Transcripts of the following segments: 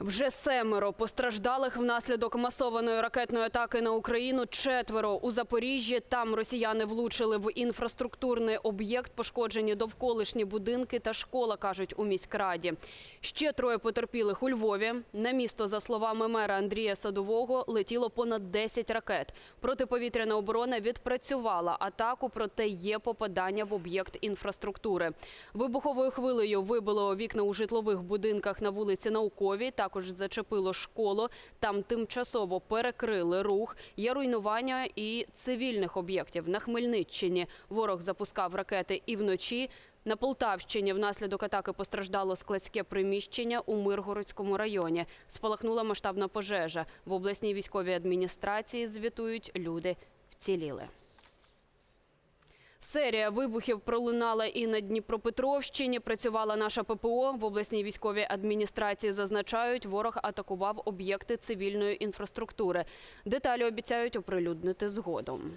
Вже семеро постраждалих внаслідок масованої ракетної атаки на Україну. Четверо у Запоріжжі. Там росіяни влучили в інфраструктурний об'єкт, пошкоджені довколишні будинки та школа, кажуть у міськраді. Ще троє потерпілих у Львові. На місто, за словами мера Андрія Садового, летіло понад 10 ракет. Протиповітряна оборона відпрацювала атаку, проте є попадання в об'єкт інфраструктури. Вибуховою хвилею вибило вікна у житлових будинках на вулиці Науковій. Також зачепило школу. Там тимчасово перекрили рух. Є руйнування і цивільних об'єктів. На Хмельниччині ворог запускав ракети і вночі. На Полтавщині внаслідок атаки постраждало складське приміщення у Миргородському районі. Спалахнула масштабна пожежа. В обласній військовій адміністрації звітують люди вціліли. Серія вибухів пролунала і на Дніпропетровщині. Працювала наша ППО. В обласній військовій адміністрації зазначають, ворог атакував об'єкти цивільної інфраструктури. Деталі обіцяють оприлюднити згодом.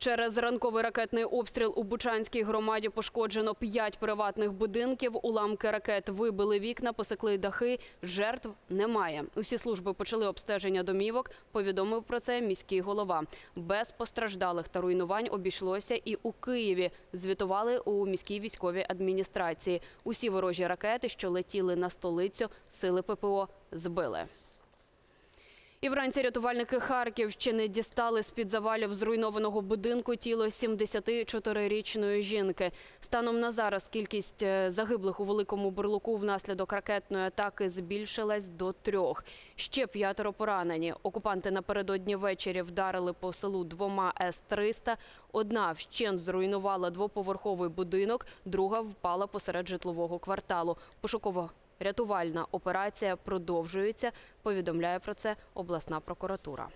Через ранковий ракетний обстріл у Бучанській громаді пошкоджено п'ять приватних будинків. Уламки ракет вибили вікна, посекли дахи. Жертв немає. Усі служби почали обстеження домівок. Повідомив про це міський голова. Без постраждалих та руйнувань обійшлося і у Києві. Звітували у міській військовій адміністрації. Усі ворожі ракети, що летіли на столицю, сили ППО збили. І вранці рятувальники Харківщини дістали з-під завалів зруйнованого будинку тіло 74-річної жінки. Станом на зараз кількість е, загиблих у великому бурлуку внаслідок ракетної атаки збільшилась до трьох. Ще п'ятеро поранені. Окупанти напередодні ввечері вдарили по селу двома С-300. Одна вщент зруйнувала двоповерховий будинок, друга впала посеред житлового кварталу. Пошуково Рятувальна операція продовжується. Повідомляє про це обласна прокуратура.